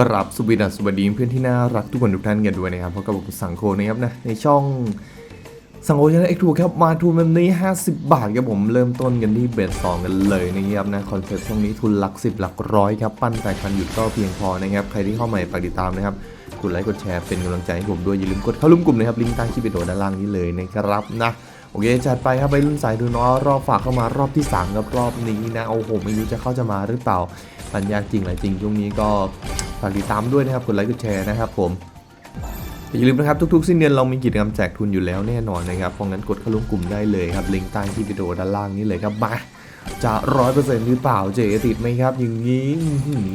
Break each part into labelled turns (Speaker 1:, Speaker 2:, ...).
Speaker 1: กราบสวัสดีสวัสดีเพื่อนที่น่ารักทุกคนทุกท่านกันด้วยนะครับเพราะกับผมสังโคนะครับนะในช่องสังโคชนะเอ็กทูครับมาทุนแบบนี้ 50 บาทครับผมเริ่มต้นกันที่เบสสองกันเลยนะครับนะคอนเซ็ปต์ช่วงนี้ทุนหลัก 10 หลักร้อยครับปั้นแต่คันหยุดก็เพียงพอนะครับใครที่เข้าใหม่ฝากติดตามนะครับกดไลค์กดแชร์เป็นกำลังใจให้ผมด้วยอย่าลืมกดเข้าร่วมกลุ่มนะครับลิงก์ใต้คลิปวิดีโอด้านล่างนี้เลยนะครับนะโอเคจัดไปครับไปรุ่นสายดูน้อรอบฝากเข้ามารอบที่สามครับรอบนี้นะโอ้โหไม่รู้จะเข้าจะมาหรือเปล่ามันยาจริงหลายจริงช่วงนี้ก็ ฝากติดตามด้วยนะครับกดไลค์กดแชร์นะครับผมอย่าลืมนะครับทุกๆสิ้นเดือนเรามีกิจกรรมแจกทุนอยู่แล้วแน่นอนนะครับเพราะงั้นกดเข้าร่วมกลุ่มได้เลยครับลิงก์ใต้ที่วิดีโอด้านล่างนี้เลยครับมาจะร้อยเปอร์เซ็นต์หรือเปล่าเจติดไหมครับอย่างนี้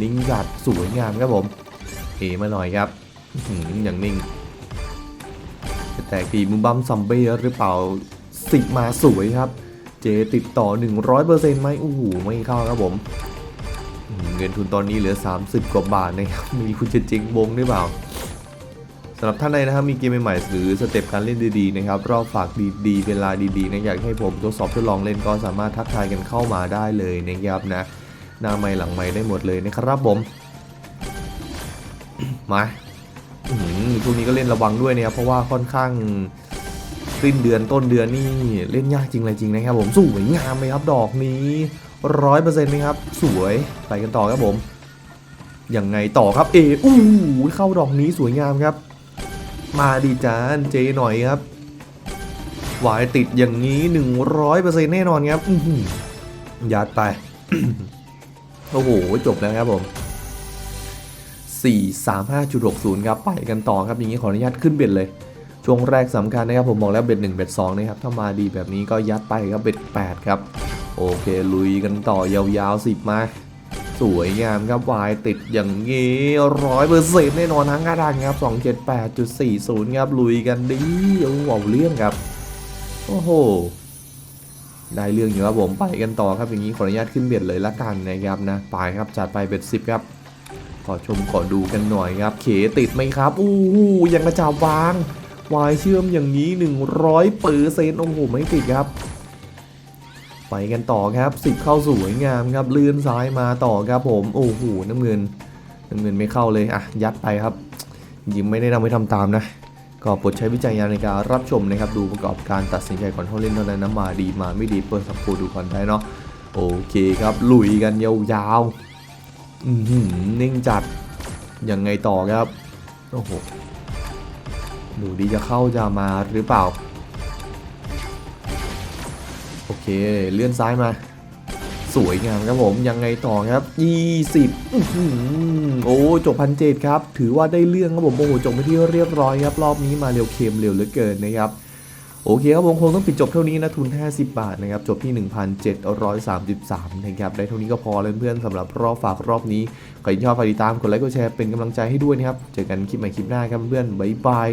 Speaker 1: นิ่งจัดสวยงามครับผมเอมาหน่อยครับอย่างนิ่งจะแตกปีมุมบัมซัมเบ้หรือเปล่าสิบมาสวยครับ เจติดต่อ 100%ไหมโอ้โหไม่เข้าครับผม เงินทุนตอนนี้เหลือ 30 กว่าบาทนะครับมีคุณจะจริงวงหรือเปล่าสำหรับท่านใดนะครับมีเกมใหม่ๆหรือสเต็ปการเล่นดีๆนะครับรอบฝากดีๆ เวลาดีๆนะอยากให้ผมทดสอบทดลองเล่นก็สามารถทักทายกันเข้ามาได้เลยนะครับนะหน้าไม้หลังไม้ได้หมดเลยนะครับผมมาอื้อหือช่วงนี้ก็เล่นระวังด้วยนะครับเพราะว่าค่อนข้างสิ้นเดือนต้นเดือนนี่เล่นยากจริงอะไรจริงนะครับผมสวยงามไหมครับดอกนี้ ร้อยเปอร์เซ็นต์ไหมครับ สวยไปกันต่อครับผมยังไงต่อครับเออู้เข้าดอกนี้สวยงามครับ มาดีจานเจหน่อยครับหวายติดอย่างนี้ 100%แน่นอนครับอืยัดไป โอ้โห จบแล้วครับผม 435.60 ครับ ไปกันต่อครับ อย่างนี้ขออนุญาตขึ้นเบ็ดเลย ช่วงแรกสำคัญนะครับ ผมบอกแล้วเบ็ด1เบ็ด2นะครับ ถ้ามาดีแบบนี้ก็ยัดไปครับ เบ็ด8ครับโอเค ลุยกันต่อยาวๆ10มา สวยงามครับวายติดอย่างงี้ร้อยเปอร์เซ็นต์แน่นอนทั้งกระดานครับ278.40ครับลุยกันดีโอ้โหเอาเรื่องครับ โอ้โหได้เรื่องอยู่ครับผมไปกันต่อครับอย่างนี้ขออนุญาตขึ้นเบ็ดเลยละกันนะครับนะไปครับจัดไปเบ็ด10ครับขอชมขอดูกันหน่อยครับ เขติดไหมครับอู้หูยังกระจับวางวายเชื่อมอย่างนี้100เปอร์เซ็นต์โอ้โหไม่ติดครับ ไปกันต่อครับสิบเข้าสวยงามครับเลื่อนซ้ายมาต่อครับผมโอ้โหน้ำเงินน้ำเงินไม่เข้าเลยอะยัดไปครับ ยิงไม่ได้นำไปทำตามนะ ก็โปรดใช้วิจัยญาในการรับชมนะครับ ดูประกอบการตัดสินใจก่อนเข้าเล่นเท่านั้นนะมาดีมาไม่ดีเปิดสักครูดูก่อนได้เนาะโอเคครับลุยกันยาวๆอือหือนิ่งจัดยังไงต่อครับโอ้โหดูดีจะเข้าจะมาหรือเปล่า อเค เลื่อนซ้ายมา สวยงามครับผมยังไงต่อครับ 20โอ้จบพันเจ็ดครับ ถือว่าได้เรื่องครับผมโอ้โหจบไปที่เรียบร้อยครับ รอบนี้มาเร็วเค็มเร็วเหลือเกินนะครับโอเคครับผมคงต้องปิดจบเท่านี้นะทุน 50 บาทนะครับจบที่ 1,733นะครับได้เท่านี้ก็พอแล้วเพื่อนสำหรับรอบฝากรอบนี้ใครชอบฝากติดตามกดไลค์กดแชร์เป็นกำลังใจให้ด้วยนะครับเจอกันคลิปใหม่คลิปหน้าครับเพื่อนบ๊ายบาย